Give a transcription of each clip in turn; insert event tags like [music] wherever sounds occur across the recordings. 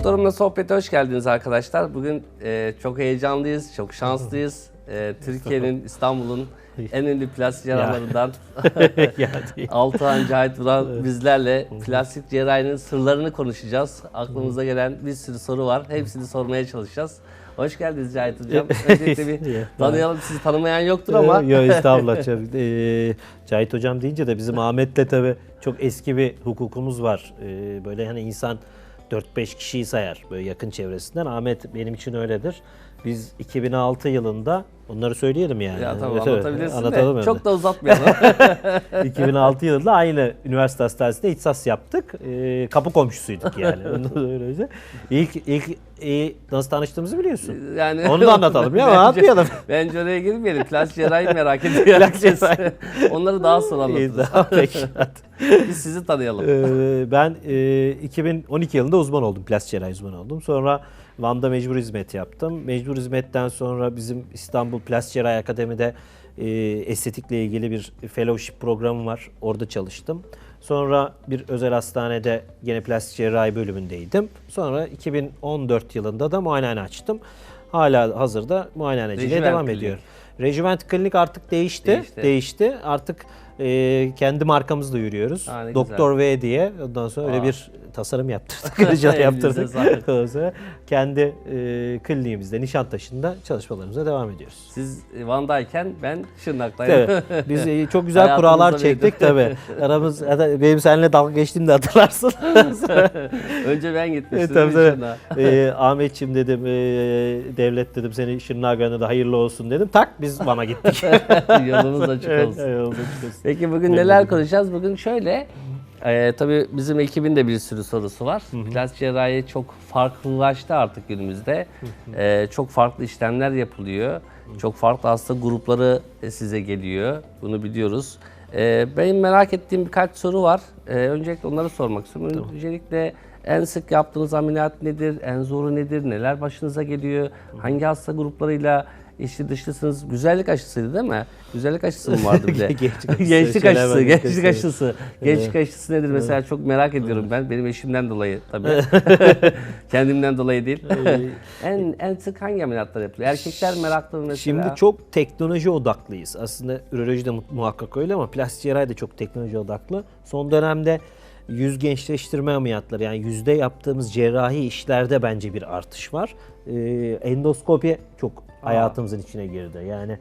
Doktorumla sohbete hoş geldiniz arkadaşlar. Bugün e, çok heyecanlıyız, çok şanslıyız. E, Türkiye'nin, [laughs] İstanbul'un en ünlü plastik cerrahlarından. [laughs] [laughs] Altıhan Cahit Vural bizlerle plastik cerrahinin sırlarını konuşacağız. Aklımıza gelen bir sürü soru var. Hepsini sormaya çalışacağız. Hoş geldiniz Cahit Hocam. Öncelikle bir tanıyalım. Sizi tanımayan yoktur ama. Yok estağfurullah. Ee, Cahit Hocam deyince de bizim Ahmet'le tabii çok eski bir hukukumuz var. Ee, böyle hani insan 4-5 kişiyi sayar böyle yakın çevresinden. Ahmet benim için öyledir. Biz 2006 yılında onları söyleyelim yani. Ya tamam Evet, anlatabilirsin Anlatalım de yani. çok da uzatmayalım. [laughs] 2006 yılında aynı üniversite hastanesinde ihtisas yaptık. Ee, kapı komşusuyduk yani. [laughs] Öyleyse. İlk, ilk e, nasıl tanıştığımızı biliyorsun. yani Onu da anlatalım ya, [laughs] Bence- anlatmayalım. Bence oraya girmeyelim. Plastik cerrahi merak ediyor. Plastik cerrahi. Onları daha sonra anlatırız. peki. Biz sizi tanıyalım. Ee, ben e, 2012 yılında uzman oldum. Plastik cerrahi uzmanı oldum. Sonra Van'da mecbur hizmet yaptım. Mecbur hizmetten sonra bizim İstanbul Plastik Cerrahi Akademi'de e, estetikle ilgili bir fellowship programı var. Orada çalıştım. Sonra bir özel hastanede yine plastik cerrahi bölümündeydim. Sonra 2014 yılında da muayenehane açtım. Hala hazırda muayenehaneciliğe Rejiment devam Klinik. ediyor. Regiment Klinik artık değişti. Değişti. Değişti. Artık e, kendi markamızla yürüyoruz. Ha, Doktor V diye. Ondan sonra öyle Aa. bir tasarım yaptırdık. [laughs] Rica yaptırdık. Ondan sonra kendi e, kliniğimizde Nişantaşı'nda çalışmalarımıza devam ediyoruz. Siz Van'dayken ben Şırnak'taydım. Evet. Biz e, çok güzel [laughs] kurallar çektik tabii. Aramız benim seninle dalga geçtiğimde hatırlarsın. [laughs] Önce ben E, gitmiştim. tabii tabii. Şırnak'a. E, Ahmetçim dedim, e, devlet dedim seni Şırnak'a gönderdi hayırlı olsun dedim. Tak biz Van'a gittik. Yolunuz açık olsun. evet, yolunuz açık olsun. Peki bugün neler konuşacağız? Bugün şöyle, e, tabii bizim ekibin de bir sürü sorusu var. Plastik cerrahi çok farklılaştı artık günümüzde. E, çok farklı işlemler yapılıyor. Çok farklı hasta grupları e, size geliyor. Bunu biliyoruz. E, benim merak ettiğim birkaç soru var. E, öncelikle onları sormak istiyorum. Öncelikle en sık yaptığınız ameliyat nedir? En zoru nedir? Neler başınıza geliyor? Hangi hasta gruplarıyla içli dışlısınız? Güzellik aşısıydı değil mi? Güzellik aşısı mı vardı bir de? [laughs] Gençlik aşısı, [laughs] gençlik aşısı, gençlik aşısı. Gençlik aşısı nedir mesela çok merak ediyorum ben. Benim eşimden dolayı tabii. [laughs] Kendimden dolayı değil. en en sık hangi ameliyatlar yapılıyor? Erkekler meraklı mesela? Şimdi çok teknoloji odaklıyız. Aslında üroloji de mu- muhakkak öyle ama plastik cerrahi de çok teknoloji odaklı. Son dönemde yüz gençleştirme ameliyatları yani yüzde yaptığımız cerrahi işlerde bence bir artış var. Ee, endoskopi çok hayatımızın içine girdi. Yani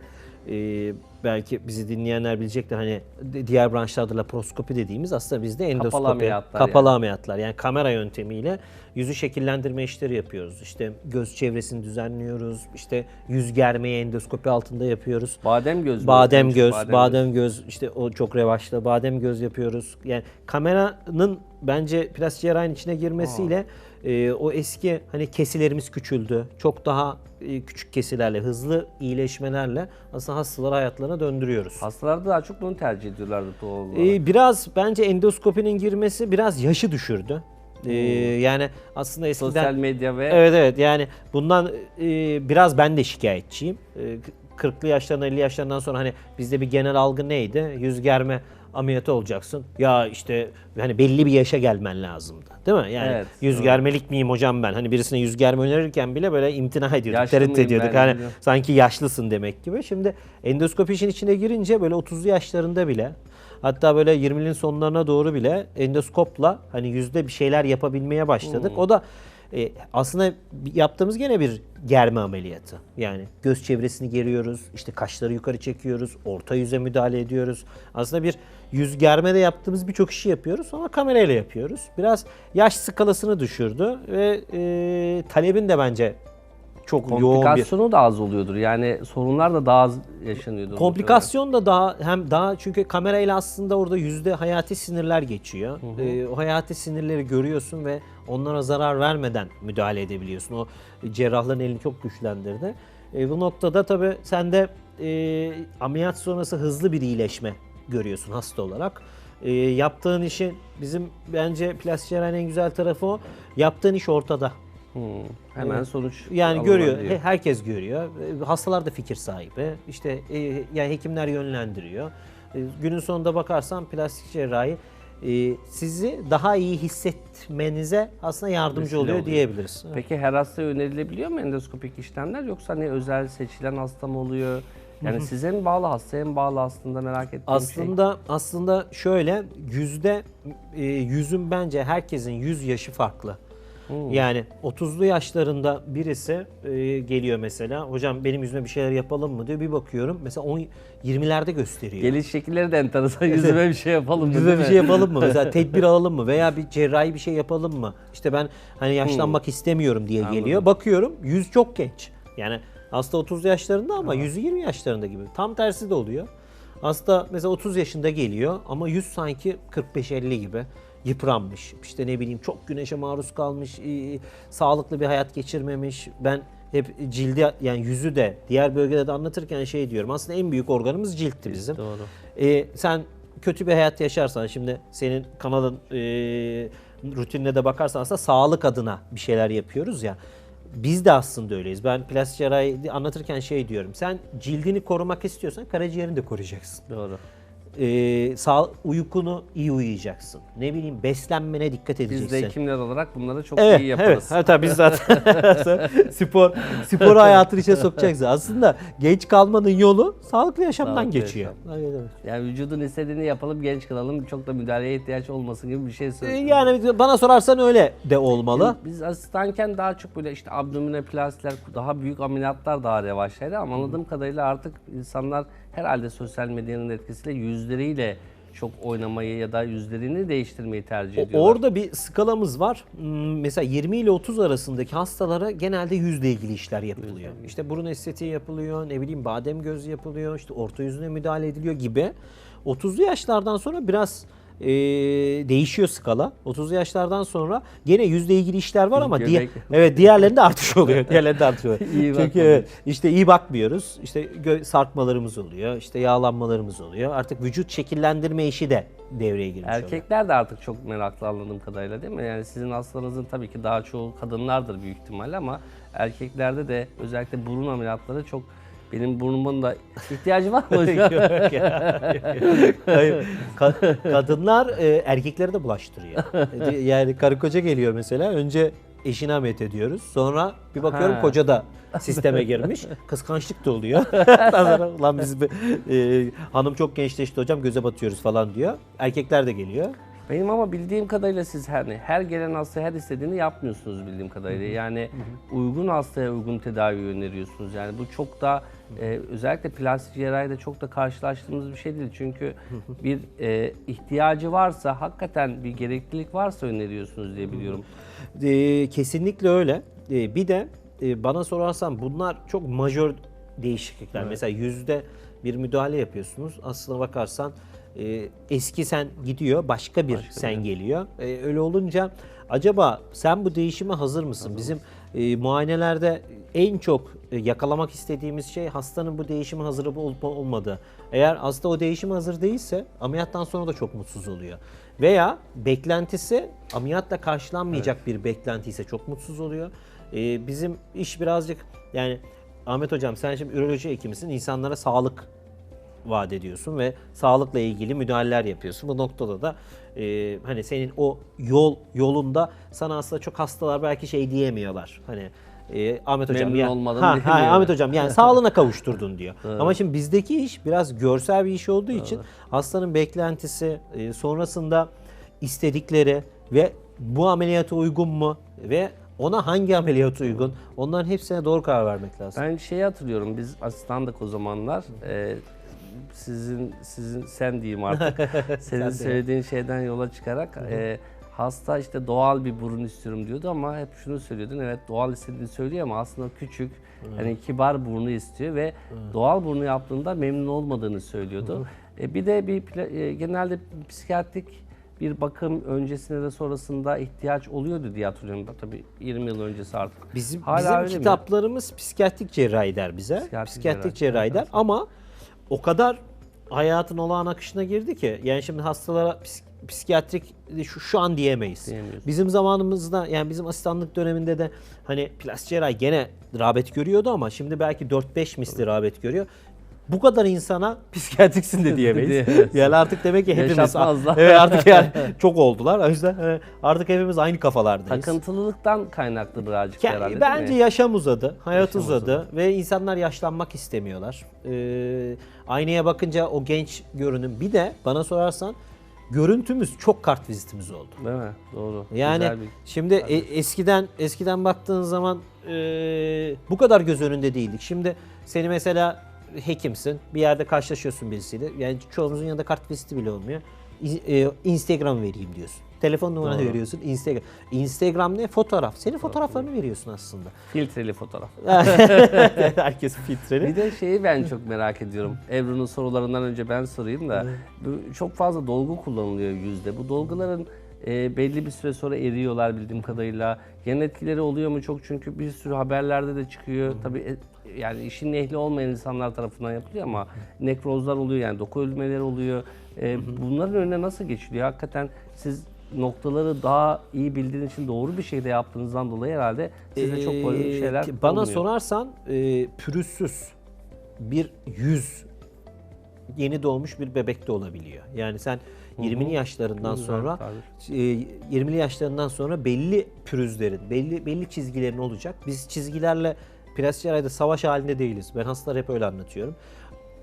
e, belki bizi dinleyenler bilecekler hani di- diğer branşlarda laparoskopi dediğimiz aslında bizde endoskopi, ameliyatlar kapalı ameliyatlar yani kamera yöntemiyle yüzü şekillendirme işleri yapıyoruz. İşte göz çevresini düzenliyoruz. İşte yüz germeyi endoskopi altında yapıyoruz. badem göz? Badem Çok göz, badem, göz işte o çok revaçta. Badem göz yapıyoruz. Yani kameranın bence plastik cerrahinin içine girmesiyle e, o eski hani kesilerimiz küçüldü. Çok daha e, küçük kesilerle, hızlı iyileşmelerle aslında hastaları hayatlarına döndürüyoruz. Hastalar da daha çok bunu tercih ediyorlardı doğal olarak. Ee, biraz bence endoskopinin girmesi biraz yaşı düşürdü. Ee, yani aslında eskiden Sosyal medya ve Evet evet yani bundan e, biraz ben de şikayetçiyim. E, 40'lı yaşlarından 50 yaşlarından sonra hani bizde bir genel algı neydi? Yüz germe ameliyatı olacaksın. Ya işte hani belli bir yaşa gelmen lazımdı. Değil mi? Yani Evet, yüz doğru. germelik miyim hocam ben? Hani birisine yüz germe önerirken bile böyle imtina ediyorduk, Yaşlı tereddüt ediyorduk. Hani diyor. sanki yaşlısın demek gibi. Şimdi endoskopi işin içine girince böyle 30'lu yaşlarında bile hatta böyle 20'lerin sonlarına doğru bile endoskopla hani yüzde bir şeyler yapabilmeye başladık. O da e, aslında yaptığımız gene bir germe ameliyatı. Yani göz çevresini geriyoruz, işte kaşları yukarı çekiyoruz, orta yüze müdahale ediyoruz. Aslında bir yüz germe de yaptığımız birçok işi yapıyoruz ama kamerayla yapıyoruz. Biraz yaş skalasını düşürdü ve e, talebin de bence çok yoğun bir komplikasyonu da az oluyordur. Yani sorunlar da daha az yaşanıyordur. Komplikasyon da daha hem daha çünkü kamerayla aslında orada yüzde hayati sinirler geçiyor. Ee, o hayati sinirleri görüyorsun ve onlara zarar vermeden müdahale edebiliyorsun. O cerrahların elini çok güçlendirdi. E, bu noktada tabii sen de e, ameliyat sonrası hızlı bir iyileşme görüyorsun hasta olarak. E, yaptığın işi bizim bence plastik cerrahinin en güzel tarafı o. Yaptığın iş ortada. Hmm, Hemen sonuç Yani görüyor, he- herkes görüyor. E, Hastalar da fikir sahibi. İşte e, yani hekimler yönlendiriyor. E, Günün sonunda bakarsan plastik cerrahi e, sizi daha iyi hissetmenize aslında yardımcı Vesile oluyor, oluyor. diyebiliriz. Peki her hastaya önerilebiliyor mu endoskopik işlemler yoksa hani özel seçilen hasta mı oluyor? Yani size mi bağlı, hastaya mı bağlı aslında merak ettiğim şey. Aslında aslında şöyle yüzde e, yüzün bence herkesin yüz yaşı farklı. Hmm. Yani 30'lu yaşlarında birisi e, geliyor mesela hocam benim yüzüme bir şeyler yapalım mı diyor bir bakıyorum mesela 10 20'lerde gösteriyor. Geliş şekilleri de enteresan. Yüzüme bir şey yapalım mı? Yüzüme bir şey yapalım mı? Mesela [laughs] tedbir alalım mı? Veya bir cerrahi bir şey yapalım mı? İşte ben hani yaşlanmak istemiyorum diye geliyor. Bakıyorum yüz çok genç. Yani hasta 30 yaşlarında ama yüzü 20 yaşlarında gibi. Tam tersi de oluyor. Hasta mesela 30 yaşında geliyor ama yüz sanki 45-50 gibi yıpranmış. İşte ne bileyim çok güneşe maruz kalmış, e, sağlıklı bir hayat geçirmemiş. Ben hep cildi yani yüzü de diğer bölgede de anlatırken şey diyorum. Aslında en büyük organımız ciltti bizim. Doğru. E, sen kötü bir hayat yaşarsan şimdi senin kanalın e, rutinine de bakarsan aslında sağlık adına bir şeyler yapıyoruz ya. Biz de aslında öyleyiz. Ben plastik cerrahi anlatırken şey diyorum. Sen cildini korumak istiyorsan karaciğerini de koruyacaksın. Doğru. E, sağ, uykunu iyi uyuyacaksın. Ne bileyim beslenmene dikkat edeceksin. Biz de hekimler olarak bunları çok Evet, iyi evet. yaparız. Ha, tabii biz zaten [laughs] [laughs] spor spor hayatın içine sokacaksın. Aslında genç kalmanın yolu sağlıklı yaşamdan Sağlıklı geçiyor. Öyle. Yani vücudun istediğini yapalım, genç kalalım, çok da müdahaleye ihtiyaç olmasın gibi bir şey Ee, söylüyorum. Yani bana sorarsan öyle de olmalı. Biz asistanken daha çok böyle işte abdominoplastiler, daha büyük ameliyatlar daha revaçtaydı ama anladığım kadarıyla artık insanlar herhalde sosyal medyanın etkisiyle yüzleriyle çok oynamayı ya da yüzlerini değiştirmeyi tercih ediyorlar. Orada bir skalamız var. Hmm, Mesela 20 ile 30 arasındaki hastalara genelde yüzle ilgili işler yapılıyor. İşte burun estetiği yapılıyor, ne bileyim badem gözü yapılıyor, işte orta yüzüne müdahale ediliyor gibi. 30'lu yaşlardan sonra biraz e, değişiyor skala. 30'lu yaşlardan sonra gene yüzle ilgili işler var ama diğer evet diğerlerinde artış oluyor. Diğerlerinde artış oluyor. [laughs] İyi Çünkü evet, işte iyi bakmıyoruz. İşte sarkmalarımız oluyor. işte yağlanmalarımız oluyor. Artık vücut şekillendirme işi de devreye girmiş oluyor. Erkekler de artık çok meraklı anladığım kadarıyla değil mi? Yani sizin hastanızın tabii ki daha çoğu kadınlardır büyük ihtimalle ama erkeklerde de özellikle burun ameliyatları çok benim burnumun da ihtiyacı var mı hocam? [laughs] Hayır. Ka- kadınlar e, erkekleri de bulaştırıyor. E, yani karı koca geliyor mesela. Önce eşini ameliyat ediyoruz. Sonra bir bakıyorum Ha. koca da sisteme girmiş. Kıskançlık da oluyor. [laughs] Lan biz bir- e, hanım çok gençleşti hocam göze batıyoruz falan diyor. Erkekler de geliyor. Benim ama bildiğim kadarıyla siz hani her gelen hastaya her istediğini yapmıyorsunuz bildiğim kadarıyla. Yani uygun hastaya uygun tedavi öneriyorsunuz. Yani bu çok da e, özellikle plastik cerrahide çok da karşılaştığımız bir şey değil. Çünkü [laughs] bir e, ihtiyacı varsa hakikaten bir gereklilik varsa öneriyorsunuz diye biliyorum. E, kesinlikle öyle. E, bir de e, bana sorarsan bunlar çok majör değişiklikler. Mesela yüzde bir müdahale yapıyorsunuz. Aslına bakarsan e, eski sen gidiyor, başka bir sen geliyor. E, öyle olunca acaba sen bu değişime hazır mısın? Bizim e, muayenelerde en çok e, yakalamak istediğimiz şey hastanın bu değişime hazır olup olmadığı. Eğer hasta o değişime hazır değilse ameliyattan sonra da çok mutsuz oluyor. Veya beklentisi ameliyatla karşılanmayacak bir beklenti ise çok mutsuz oluyor. Ee, bizim iş birazcık yani Ahmet hocam sen şimdi üroloji hekimisin insanlara sağlık vaat ediyorsun ve sağlıkla ilgili müdahaleler yapıyorsun. Bu noktada da e, hani senin o yol yolunda sana aslında çok hastalar belki şey diyemiyorlar. Hani e, Ahmet hocam Memnun ya, olmadım ha, ha, diyemiyorlar. Ahmet hocam yani sağlığına kavuşturdun diyor. Ama şimdi bizdeki iş biraz görsel bir iş olduğu için hastanın beklentisi e, sonrasında istedikleri ve bu ameliyata uygun mu ve ona hangi ameliyat uygun onların hepsine doğru karar vermek lazım. Ben şeyi hatırlıyorum biz asistandık o zamanlar. Ee, sizin sizin sen diyeyim artık. [laughs] Senin söylediğin şeyden yola çıkarak e, hasta işte doğal bir burun istiyorum diyordu ama hep şunu söylüyordun. Evet doğal istediğini söylüyor ama aslında küçük hani kibar burnu istiyor ve doğal burnu yaptığında memnun olmadığını söylüyordu. E, bir de bir e, genelde psikiyatrik bir bakım öncesinde de sonrasında ihtiyaç oluyordu diye hatırlıyorum. Tabii 20 yıl öncesi artık. Bizim, Hala bizim öyle mi? kitaplarımız psikiyatrik cerrahi der bize. Psikiyatrik Psikiyatrik, cerrahi. cerrahi der ama o kadar hayatın olağan akışına girdi ki yani şimdi hastalara psik- psikiyatrik şu, şu an diyemeyiz. Bizim zamanımızda yani bizim asistanlık döneminde de hani plastik cerrahi gene rağbet görüyordu ama şimdi belki 4-5 misli rağbet görüyor. bu kadar insana [laughs] psikiyatriksin de [laughs] diyemeyiz. Yani artık demek ki hepimiz [laughs] evet artık yani çok oldular. O yüzden e, artık hepimiz aynı kafalardayız. Takıntılılıktan kaynaklı birazcık Ke- herhalde Bence mi? yaşam uzadı, hayat Yaşam uzadı ve insanlar yaşlanmak istemiyorlar. Ee, aynaya bakınca o genç görünüm. Bir de bana sorarsan görüntümüz çok kart vizitimiz oldu. Değil mi? Doğru. Yani Güzel bir- şimdi e- eskiden eskiden baktığın zaman e, bu kadar göz önünde değildik. Şimdi seni mesela hekimsin, bir yerde karşılaşıyorsun birisiyle. Yani çoğumuzun yanında kart viziti bile olmuyor. E, Instagram vereyim diyorsun. Telefon numaranı Doğru. veriyorsun. Instagram. Instagram ne? Fotoğraf. Senin fotoğraflarını veriyorsun aslında. filtreli fotoğraf. [laughs] Herkes filtreli. Bir de şeyi ben çok merak ediyorum. Ebru'nun sorularından önce ben sorayım da. Bu çok fazla dolgu kullanılıyor yüzde. Bu dolguların e, belli bir süre sonra eriyorlar bildiğim kadarıyla. Yan etkileri oluyor mu çok? Çünkü bir sürü haberlerde de çıkıyor. Tabii e, yani işin ehli olmayan insanlar tarafından yapılıyor ama nekrozlar oluyor yani doku ölmeleri oluyor. E, bunların önüne nasıl geçiliyor? Hakikaten siz noktaları daha iyi bildiğiniz için doğru bir şey de yaptığınızdan dolayı herhalde size çok böyle Ee, şeyler Bana olmuyor. sorarsan e, pürüzsüz bir yüz yeni doğmuş bir bebek de olabiliyor. Yani sen 20'li yaşlarından Güzel sonra e, 20'li yaşlarından sonra belli pürüzlerin, belli belli çizgilerin olacak. Biz çizgilerle plastik cerrahide savaş halinde değiliz. Ben hastalara hep öyle anlatıyorum.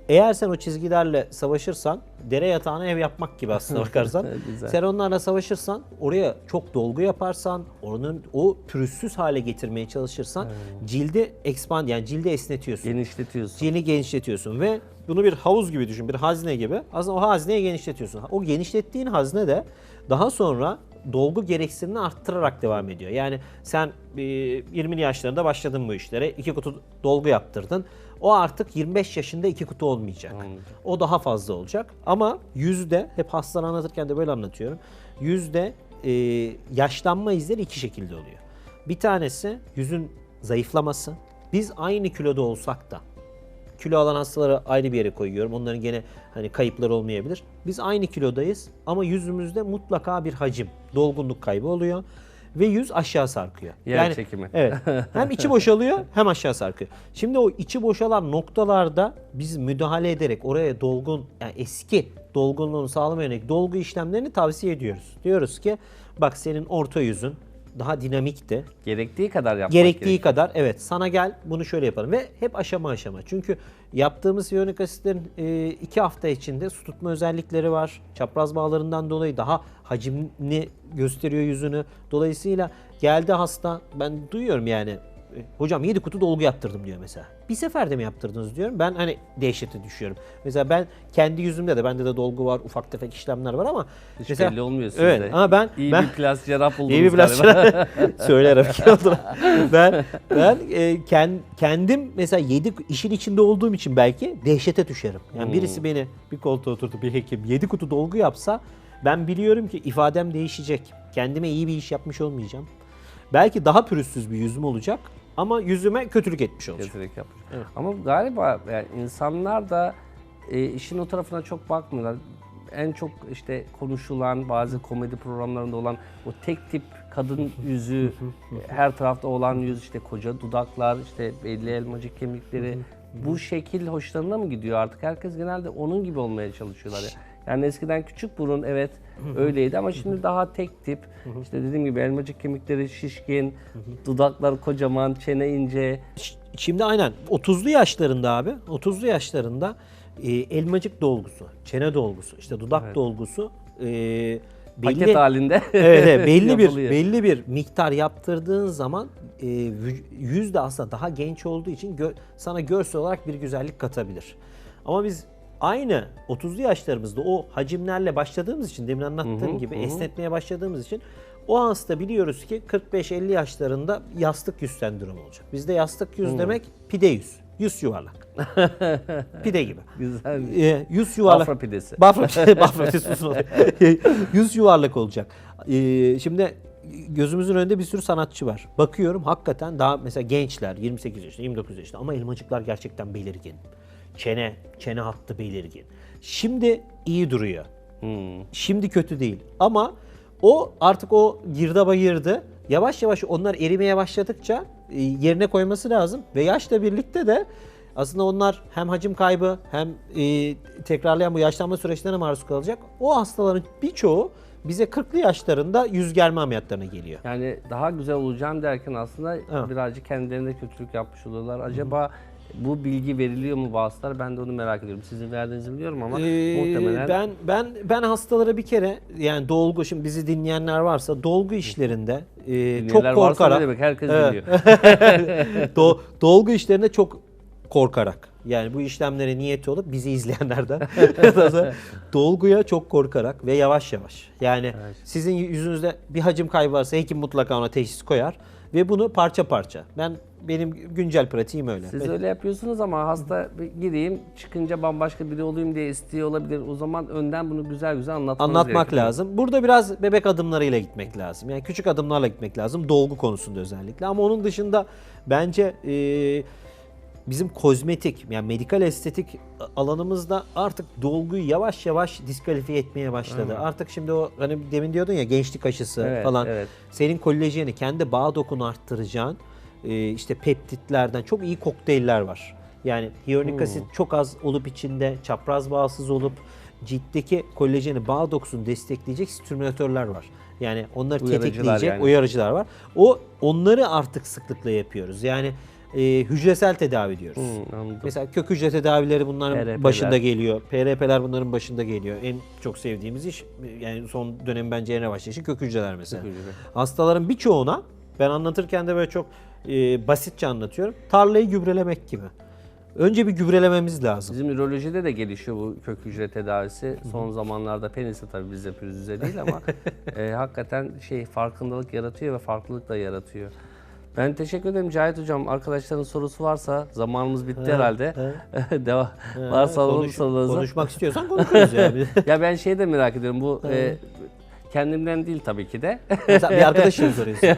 Eğer sen o çizgilerle savaşırsan, dere yatağına ev yapmak gibi aslına [laughs] bakarsan. Sen onlarla savaşırsan, oraya çok dolgu yaparsan, onun o pürüzsüz hale getirmeye çalışırsan cildi expand yani cildi esnetiyorsun. genişletiyorsun. Cildi genişletiyorsun ve bunu bir havuz gibi düşün, bir hazne gibi. Aslında o hazneyi genişletiyorsun. O genişlettiğin hazne de daha sonra dolgu gereksinimini arttırarak devam ediyor. Yani sen e, 20'li yaşlarında başladın bu işlere. iki kutu dolgu yaptırdın. O artık 25 yaşında iki kutu olmayacak. O daha fazla olacak. Ama yüzde, hep hastalara anlatırken de böyle anlatıyorum. Yüzde e, yaşlanma izleri iki şekilde oluyor. Bir tanesi yüzün zayıflaması. Biz aynı kiloda olsak da kilo alan hastaları ayrı bir yere koyuyorum. Onların gene hani kayıpları olmayabilir. Biz aynı kilodayız ama yüzümüzde mutlaka bir hacim, dolgunluk kaybı oluyor ve yüz aşağı sarkıyor. Yer çekimi. Evet. Hem içi boşalıyor [laughs] hem aşağı sarkıyor. Şimdi o içi boşalan noktalarda biz müdahale ederek oraya dolgun yani eski dolgunluğunu sağlamaya yönelik dolgu işlemlerini tavsiye ediyoruz. Diyoruz ki bak senin orta yüzün daha dinamikti. Gerektiği kadar yapmak Gerektiği gerekiyor. kadar evet sana gel bunu şöyle yapalım ve hep aşama aşama. Çünkü yaptığımız iyonik asitlerin e, iki hafta içinde su tutma özellikleri var. Çapraz bağlarından dolayı daha hacimli gösteriyor yüzünü. Dolayısıyla geldi hasta ben duyuyorum yani hocam 7 kutu dolgu yaptırdım diyor mesela. Bir seferde mi yaptırdınız diyorum. Ben hani dehşete düşüyorum. Mesela ben kendi yüzümde de bende de dolgu var, ufak tefek işlemler var ama Hiç mesela belli olmuyor sizde. Evet ama ben İyi ben bir plastik cerrah buldunuz İyi bir [laughs] söylerim olur. ben ben e, ken- kendim mesela yedi işin içinde olduğum için belki dehşete düşerim. Yani birisi beni bir koltuğa oturtup bir hekim yedi kutu dolgu yapsa ben biliyorum ki ifadem değişecek. Kendime iyi bir iş yapmış olmayacağım. Belki daha pürüzsüz bir yüzüm olacak ama yüzüme kötülük etmiş olacak. Getirik yapmış. Ama galiba yani insanlar da e, işin o tarafına çok bakmıyorlar. En çok işte konuşulan bazı komedi programlarında olan o tek tip kadın [laughs] yüzü, her tarafta olan yüz işte koca dudaklar, işte belli elmacık kemikleri. Bu şekil hoşlarına mı gidiyor artık? Herkes genelde onun gibi olmaya çalışıyorlar. ya. Yani eskiden küçük burun evet öyleydi ama şimdi daha tek tip. İşte dediğim gibi elmacık kemikleri şişkin, dudaklar kocaman, çene ince. Şimdi aynen 30'lu yaşlarında abi 30'lu yaşlarında e, elmacık dolgusu, çene dolgusu, işte dudak dolgusu e, belli Paket halinde [laughs] evet, evet, [laughs] belli bir belli bir miktar yaptırdığın zaman e, yüz de aslında daha genç olduğu için gö- sana görsel olarak bir güzellik katabilir. Ama biz aynı 30'lu yaşlarımızda o hacimlerle başladığımız için demin anlattığım gibi esnetmeye başladığımız için o hasta biliyoruz ki 45-50 yaşlarında yastık yüz sendromu olacak. Bizde yastık yüz demek pide yüz. Yüz yuvarlak. [laughs] pide gibi. Güzel. Ee, yüz yuvarlak. Bafra pidesi. [laughs] Bafra, bafra pidesi uzun oluyor. [laughs] yüz yuvarlak olacak. Ee, şimdi gözümüzün önünde bir sürü sanatçı var. Bakıyorum hakikaten daha mesela gençler 28 yaşında 29 yaşında ama elmacıklar gerçekten belirgin. Çene, çene hattı belirgin. Şimdi iyi duruyor. Hmm. Şimdi kötü değil. Ama o artık o girdaba girdi. Yavaş yavaş onlar erimeye başladıkça e, yerine koyması lazım. Ve yaşla birlikte de aslında onlar hem hacim kaybı hem e, tekrarlayan bu yaşlanma süreçlerine maruz kalacak. O hastaların birçoğu bize 40'lı yaşlarında yüz germe ameliyatlarına geliyor. Yani daha güzel olacağım derken aslında Evet. birazcık kendilerine kötülük yapmış oluyorlar. Acaba bu bilgi veriliyor mu bazıları? Ben de onu merak ediyorum. Sizin verdiğinizi biliyorum ama Ee, muhtemelen ben ben ben hastalara bir kere yani dolgu şimdi bizi dinleyenler varsa dolgu işlerinde e, çok korkarak demek? Herkes Evet. biliyor. [laughs] Do- dolgu işlerinde çok korkarak yani bu işlemlere niyeti olup bizi izleyenlerden [laughs] dolguya çok korkarak ve yavaş yavaş yani Evet. sizin yüzünüzde bir hacim kaybı varsa hekim mutlaka ona teşhis koyar ve bunu parça parça ben benim güncel pratiğim öyle. Siz öyle yapıyorsunuz ama hasta bir gireyim çıkınca bambaşka biri olayım diye istiyor olabilir. O zaman önden bunu güzel güzel anlatmanız anlatmak gerekiyor. lazım. Burada biraz bebek adımlarıyla gitmek lazım. Yani küçük adımlarla gitmek lazım. Dolgu konusunda özellikle. Ama onun dışında bence e, bizim kozmetik yani medikal estetik alanımızda artık dolguyu yavaş yavaş diskalifiye etmeye başladı. Artık şimdi o hani demin diyordun ya gençlik aşısı Evet, falan. evet. Senin kolajeni kendi bağ dokunu arttıracağın e, işte peptitlerden çok iyi kokteyller var. Yani hyaluronik asit çok az olup içinde çapraz bağsız olup ciltteki kolajeni bağ dokusunu destekleyecek stimülatörler var. Yani onları Uyarıcılar tetikleyecek yani. uyarıcılar var. O onları artık sıklıkla yapıyoruz. Yani e, hücresel tedavi diyoruz. Anladım. Mesela kök hücre tedavileri bunların PRP'ler. başında geliyor. PRP'ler bunların başında geliyor. En çok sevdiğimiz iş yani son dönem bence en revaçlı işi kök hücreler mesela. Kök hücre. Hastaların birçoğuna ben anlatırken de böyle çok e, basitçe anlatıyorum. Tarlayı gübrelemek gibi. Önce bir gübrelememiz lazım. Bizim ürolojide de gelişiyor bu kök hücre tedavisi. Son zamanlarda penisi tabii biz yapıyoruz bize değil ama [laughs] e, hakikaten şey farkındalık yaratıyor ve farklılık da yaratıyor. Ben teşekkür ederim Cahit Hocam. Arkadaşların sorusu varsa zamanımız bitti herhalde. [laughs] Devam. Varsa alalım Konuş- sorularınızı. konuşmak istiyorsan konuşuruz yani. [laughs] Ya ben şey de merak ediyorum bu e, kendimden değil tabii ki de. Mesela bir arkadaşım [laughs] soruyorsun.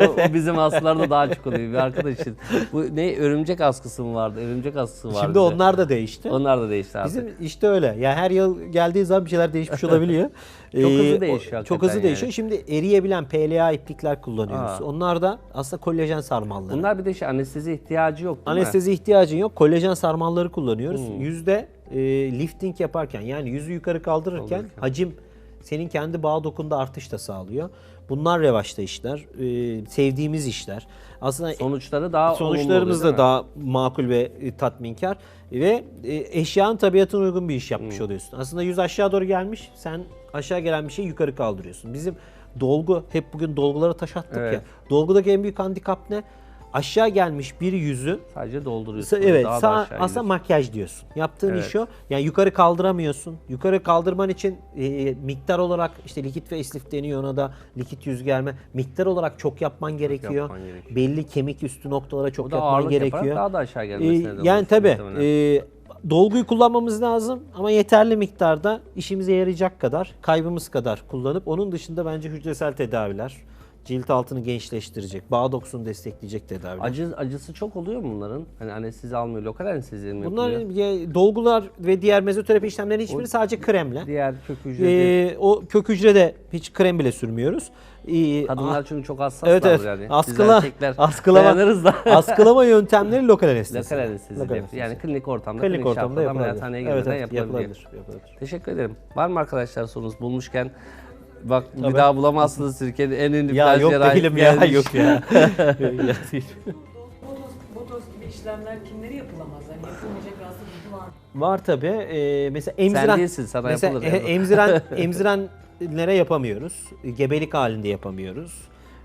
o, o bizim hastalarda daha çok oluyor bir arkadaşın. Bu ne örümcek askısı mı vardı? Örümcek askısı vardı. Şimdi onlar da değişti. onlar da değişti artık. Bizim işte öyle. Yani her yıl geldiği zaman bir şeyler değişmiş [laughs] olabiliyor. Çok hızlı o- değişiyor Çok hızlı değişiyor. yani. Şimdi eriyebilen PLA iplikler kullanıyoruz. Aa. Onlar da aslında kolajen sarmalları. Bunlar bir de şey anestezi ihtiyacı yok değil mi? Anestezi ihtiyacın yok. Kolajen sarmalları kullanıyoruz. Hmm. Yüzde e, lifting yaparken yani yüzü yukarı kaldırırken Kaldırırken. hacim senin kendi bağ dokunda artış da sağlıyor. Bunlar revaçta işler. e, sevdiğimiz işler. Aslında Sonuçları daha sonuçlarımız olumlu oluyor, da daha makul ve e, tatminkar ve e, eşyanın tabiatına uygun bir iş yapmış Hmm. oluyorsun. Aslında yüz aşağı doğru gelmiş, sen aşağı gelen bir şeyi yukarı kaldırıyorsun. Bizim dolgu, hep bugün dolgulara taş attık Evet. ya. Dolgudaki en büyük handikap ne? Aşağı gelmiş bir yüzü? Sadece dolduruyorsun. Evet, daha da sağ, aşağı aslında iniyorsun. makyaj diyorsun. Yaptığın Evet. iş o. Yani yukarı kaldıramıyorsun. Yukarı kaldırman için e, miktar olarak işte likit ve islif deniyor ona da likit yüz germe. Miktar olarak çok yapman gerekiyor. yapman gerekiyor. Belli kemik üstü noktalara çok da yapman gerekiyor. daha da aşağı Ee, gelmesine neden yani olur tabi muhtemelen. dolguyu kullanmamız lazım ama yeterli miktarda işimize yarayacak kadar, kaybımız kadar kullanıp onun dışında bence hücresel tedaviler, cilt altını gençleştirecek, bağ dokusunu destekleyecek tedaviler. Acı, acısı çok oluyor mu bunların? Hani anestezi almıyor, lokal anestezi mi Bunlar ya, dolgular ve diğer mezoterapi işlemlerinin hiçbiri sadece kremle. Diğer kök hücre. Ee, o kök hücrede hiç krem bile sürmüyoruz. Ee, Kadınlar ah, çünkü çok hassaslar evet evet. yani. Askıla, [laughs] askılama, da. [laughs] askılama yöntemleri lokal anestezi. lokal anestezi Lokal de anestezi. Yani klinik ortamda, Klinik klinik, ortamda yapılabilir. ameliyathaneye Evet, evet, yapılabilir. yapılabilir. yapılabilir. Teşekkür ederim. Var mı arkadaşlar sorunuz bulmuşken? Bak Tabii. bir daha bulamazsınız Türkiye'de en ünlü Ya plaj yok cerrahi değilim ya gelmiş. yok ya. [laughs] Ya değil. Botoks, botoks gibi işlemler kimleri yapılamaz? Yani yapılmayacak rahatsızlığı var. Var tabi. Ee, mesela emziren, değilsin, sana mesela yapılır e, yani. emziren, [laughs] emzirenlere yapamıyoruz. Gebelik halinde yapamıyoruz.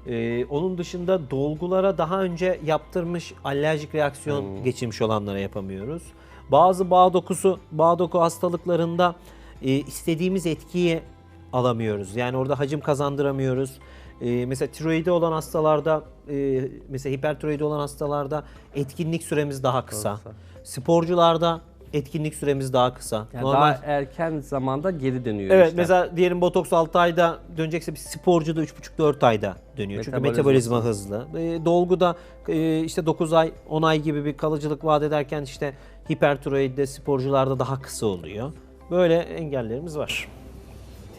Ee, onun dışında dolgulara daha önce yaptırmış alerjik reaksiyon Hmm. geçirmiş olanlara yapamıyoruz. Bazı bağ dokusu, bağ doku hastalıklarında e, istediğimiz etkiyi alamıyoruz. Yani orada hacim kazandıramıyoruz. Ee, mesela tiroidi olan hastalarda, e, mesela hipertiroidi olan hastalarda etkinlik süremiz daha kısa. kısa. Sporcularda etkinlik süremiz daha kısa. Yani Normal daha erken zamanda geri dönüyor Evet işte. mesela diyelim botoks 6 ayda dönecekse bir sporcu da 3,5-4 ayda dönüyor. Çünkü metabolizma hızlı. E, dolguda e, işte 9 ay 10 ay gibi bir kalıcılık vaat ederken işte hipertiroidde sporcularda daha kısa oluyor. Böyle engellerimiz var.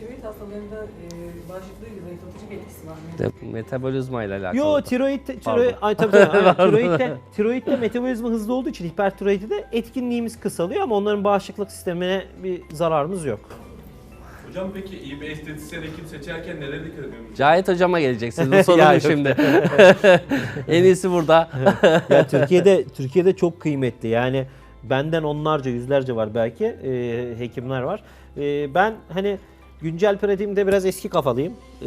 Tiroid hastalarında e, bağışıklığı zayıflatıcı bir etkisi var mı? De- Metabolizma ile alakalı. Yo da. tiroid, tiroid, ay, tabii, [laughs] aynen. tiroidde, tiroidde metabolizma hızlı olduğu için hipertiroidde etkinliğimiz kısalıyor ama onların bağışıklık sistemine bir zararımız yok. Hocam peki iyi bir estetisyen hekim seçerken nelere dikkat ediyorsunuz? Cahit hocama geleceksiniz [laughs] bu Ya sorunu şimdi. [laughs] en iyisi burada. Ya Türkiye'de Türkiye'de çok kıymetli. Yani benden onlarca, yüzlerce var belki e, hekimler var. E, ben hani güncel pratiğimde biraz eski kafalıyım. E,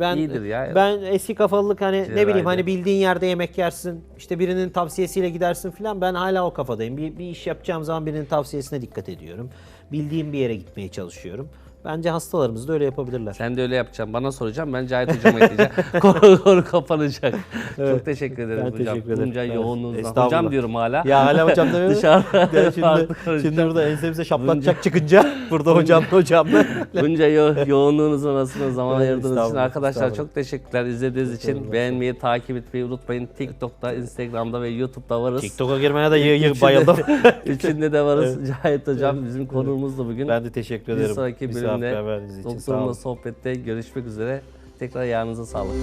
ben İyidir ya. Ben eski kafalılık hani ne bileyim hani bildiğin yerde yemek yersin. işte birinin tavsiyesiyle gidersin filan. Ben hala o kafadayım. Bir, bir iş yapacağım zaman birinin tavsiyesine dikkat ediyorum. Bildiğim bir yere gitmeye çalışıyorum. Bence hastalarımız da öyle yapabilirler. Sen de öyle yapacaksın. Bana soracağım. Ben Cahit hocama gideceğim. [laughs] konu, konu kapanacak. Çok teşekkür ederim Ben hocam. teşekkür ederim. Bunca Evet. yoğunluğunuzdan. Hocam diyorum hala. Ya hala hocam demiyorum. [laughs] Dışarıda Ya şimdi, [laughs] şimdi burada ensemize şaplatacak çıkınca burada hocam hocam. Bunca yo- yoğunluğunuzun arasında zaman Evet, ayırdığınız için arkadaşlar çok teşekkürler izlediğiniz için. Beğenmeyi, takip etmeyi unutmayın. TikTok'ta, Instagram'da ve YouTube'da varız. TikTok'a girmeye de yığ bayıldım. Üçünde de varız. Cahit hocam bizim konuğumuzdu bugün. ben de teşekkür Bir ederim. sonraki bölümde doktorumla sohbette görüşmek üzere. Tekrar ayağınıza sağlık.